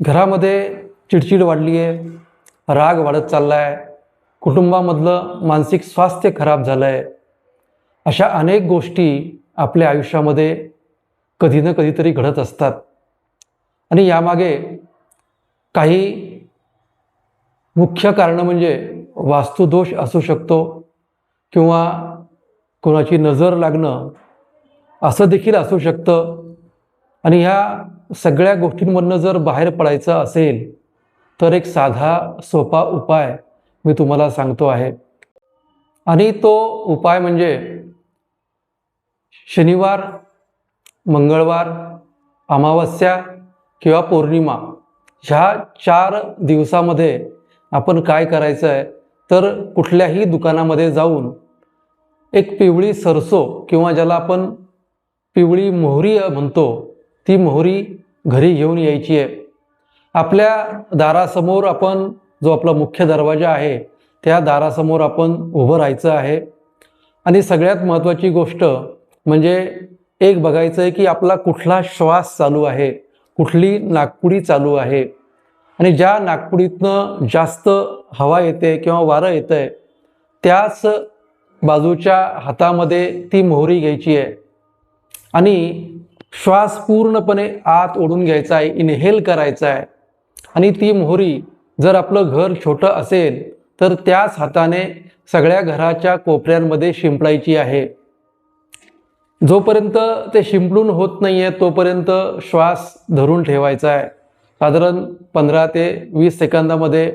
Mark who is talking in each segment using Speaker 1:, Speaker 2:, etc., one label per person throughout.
Speaker 1: घरामध्ये चिडचिड वाढली आहे राग वाढत चालला आहे कुटुंबामधलं मानसिक स्वास्थ्य खराब झालं आहे अशा अनेक गोष्टी आपल्या आयुष्यामध्ये कधी ना कधीतरी घडत असतात. आणि यामागे काही मुख्य कारणं म्हणजे वास्तुदोष असू शकतो किंवा कोणाची नजर लागणं असं देखील असू शकतं. आणि ह्या सगळ्या गोष्टींमधनं जर बाहेर पडायचं असेल तर एक साधा सोपा उपाय मी तुम्हाला सांगतो आहे. आणि तो उपाय म्हणजे शनिवार मंगळवार अमावस्या किंवा पौर्णिमा ह्या चार दिवसामध्ये आपण काय करायचं आहे तर कुठल्याही दुकानामध्ये जाऊन एक पिवळी सरसो किंवा ज्याला आपण पिवळी मोहरी म्हणतो ती मोहरी घरी घेऊन यायची आहे. आपल्या दारासमोर आपण जो आपला मुख्य दरवाजा आहे त्या दारासमोर आपण उभं राहायचं आहे. आणि सगळ्यात महत्त्वाची गोष्ट म्हणजे एक बघायचं आहे की आपला कुठला श्वास चालू आहे कुठली नागपुडी चालू आहे. आणि ज्या नागपुडीतनं जास्त हवा येते किंवा वारं येतं आहे त्याच बाजूच्या हातामध्ये ती मोहरी घ्यायची आहे. आणि श्वास पूर्णपणे आत ओढून घ्यायचा आहे इनहेल करायचा आहे आणि ती मोहरी जर आपलं घर छोटं असेल तर त्याच हाताने सगळ्या घराच्या कोपऱ्यांमध्ये शिंपडायची आहे. जोपर्यंत ते शिंपडून होत नाही आहे तोपर्यंत श्वास धरून ठेवायचा आहे साधारण पंधरा ते वीस सेकंदामध्ये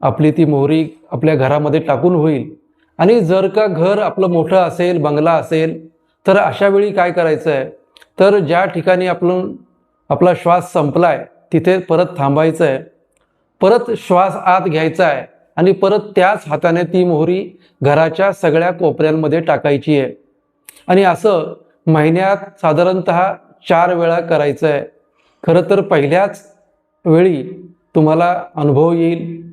Speaker 1: आपली ती मोहरी आपल्या घरामध्ये टाकून होईल. आणि जर का घर आपलं मोठं असेल बंगला असेल तर अशा वेळी काय करायचं आहे तर ज्या ठिकाणी आपण आपला श्वास संपला आहे तिथे परत थांबायचं आहे परत श्वास आत घ्यायचा आहे आणि परत त्याच हाताने ती मोहरी घराच्या सगळ्या कोपऱ्यांमध्ये टाकायची आहे. आणि असं महिन्यात साधारणत चार वेळा करायचं आहे खरं तर पहिल्याच वेळी तुम्हाला अनुभव येईल.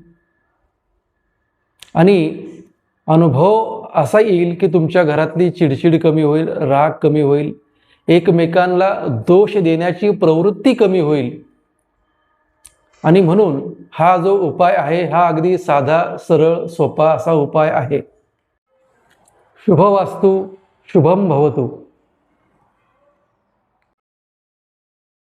Speaker 1: आणि अनुभव असा येईल की तुमच्या घरातली चिडचिड कमी होईल राग कमी होईल. एकमेकांना दोष देण्याची प्रवृत्ती कमी होईल. आणि म्हणून हा जो उपाय आहे हा अगदी साधा सरळ सोपा असा उपाय आहे. शुभवास्तू शुभम भवतू.